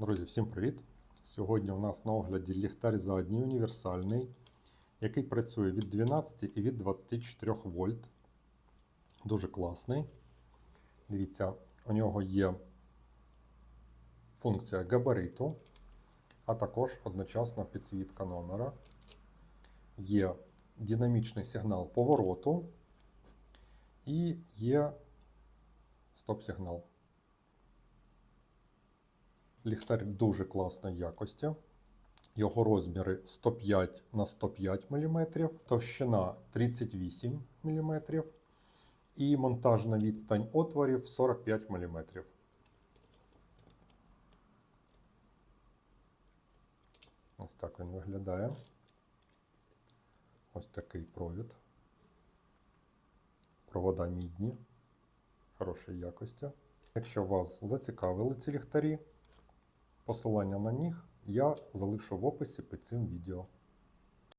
Друзі, всім привіт! Сьогодні у нас на огляді ліхтар задній універсальний, який працює від 12 і від 24 вольт. Дуже класний. Дивіться, у нього є функція габариту, а також одночасна підсвітка номера. Є динамічний сигнал повороту і є стоп-сигнал. Ліхтар дуже класної якості. Його розміри 105 на 105 мм, товщина 38 мм і монтажна відстань отворів 45 мм. Ось так він виглядає. Ось такий провід. Провода мідні, хорошої якості. Якщо вас зацікавили ці ліхтарі, Посилання на них я залишу в описі під цим відео.